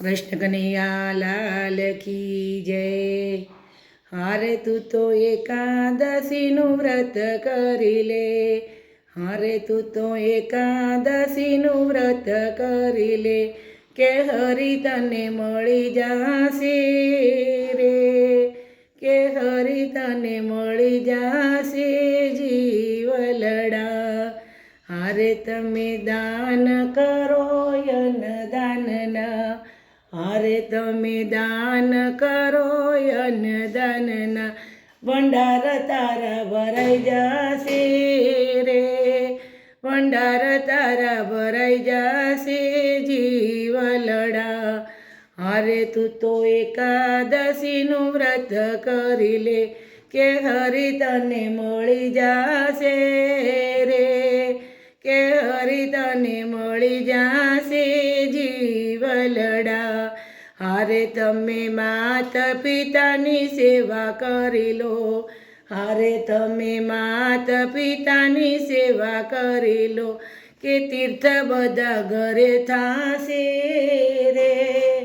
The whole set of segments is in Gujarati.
કૃષ્ણ કનૈયા લાલ કી જય. હારે તું તો એકાદશીનું વ્રત કરી લે. હારે તું તો એકાદશીનું વ્રત કરી લે. કે હરી તને મળી જાશે રે. કે હરી તને મળી જાશે જીવલડા. હારે તમે દાન કરો યન દાનના. હારે તમે દાન કરો યન દાનના ભંડાર તારા ભરાઈ જશે રે. ભંડાર તારા ભરાઈ જાશે જીવલડા હારે તું તો એકાદશીનું વ્રત કરી લે કે હરી તને મળી જશે રે. કે હરી તને મળી જાશે હારે તમે માતા પિતાની સેવા કરી લો. હારે તમે માતા પિતાની સેવા કરી લો કે તીર્થ બધા ઘરે થાશે રે.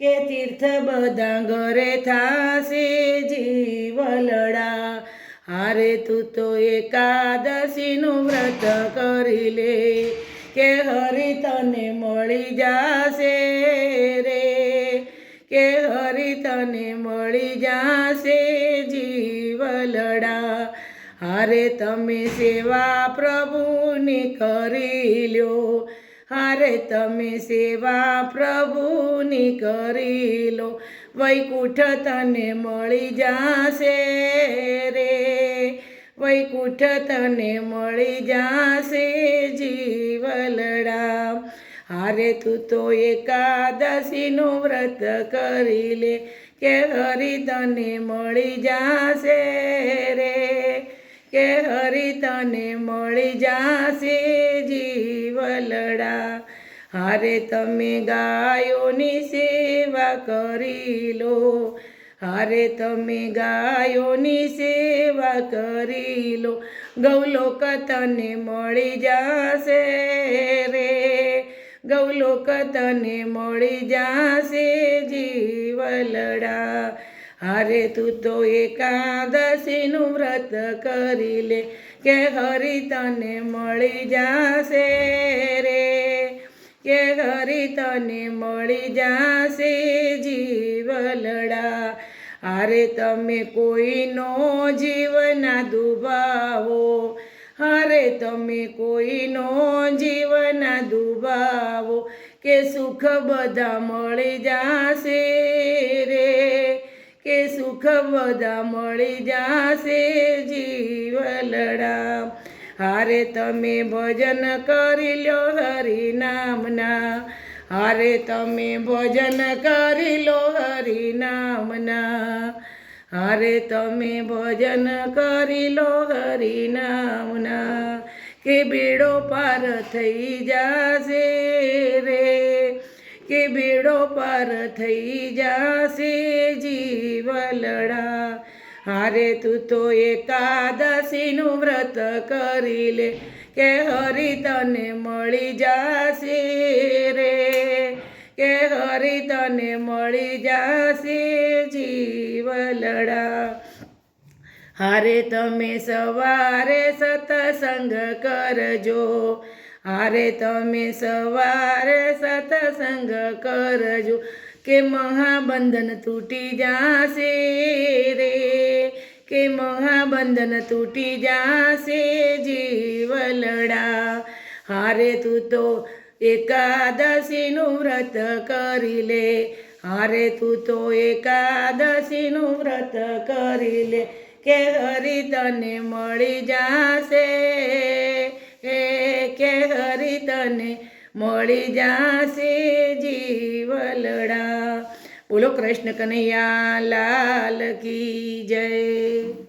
કે તીર્થ બધા ઘરે થાશે જીવલડા. હારે તું તો એકાદશીનું વ્રત કરી લે કે હરી તને મળી જાશે. તને મળી જાશે જીવલડા હારે તમે સેવા પ્રભુની કરી લ્યો. હારે તમે સેવા પ્રભુની કરી લો વૈકુંઠ તને મળી જાશે રે. વૈકુંઠ તને મળી જાશે જીવલડા હારે તું તો એકાદશીનું વ્રત કરી લે, કે હરી તને મળી જાશે રે. કે હરી તને મળી જાશે જીવલડા, હારે તમે ગાયોની સેવા કરી લો. હારે તમે ગાયોની સેવા કરી લો, ગૌલોક તને મળી જાશે રે. ગૌલોક તને મળી જાશે જીવલડા. હારે તું તો એકાદશીનું વ્રત કરી લે, કે હરી તને મળી જાશે રે. કે હરી તને મળી જાશે જીવલડા. હારે તમે કોઈનો જીવના દુભાવો તમે કોઈનો જીવન દુભાવો કે સુખ બધા મળી જાશે રે. કે સુખ બધા મળી જાશે જીવલડા હારે તમે ભજન કરી લો હરિ નામના હારે તમે ભજન કરી લો હરિ નામના હારે તમે ભજન કરી લો હરી નામના, કે બેડો પાર થઈ જાશે રે. કે બેડો પાર થઈ જાશે જીવલડા. હારે તું તો એકાદશીનું વ્રત કરી લે, કે હરી તને મળી જાશે રે. કે હરી તને મળી જાશે જીવલડા હારે તમે સવારે સતસંગ કરજો. હારે તમે સવારે સતસંગ કરજો. કે મહાબંધન તૂટી જાશે રે. કે મહાબંધન તૂટી જાશે જીવલડા હારે તું તો એકાદશીનું વ્રત કરી લે. હારે તું તો એકાદશીનું વ્રત કરી લે. કે હરી તને મળી જાશે. એ કે હરી તને મળી જાશે જીવલડા. બોલો કૃષ્ણ કનૈયા લાલ કી જય.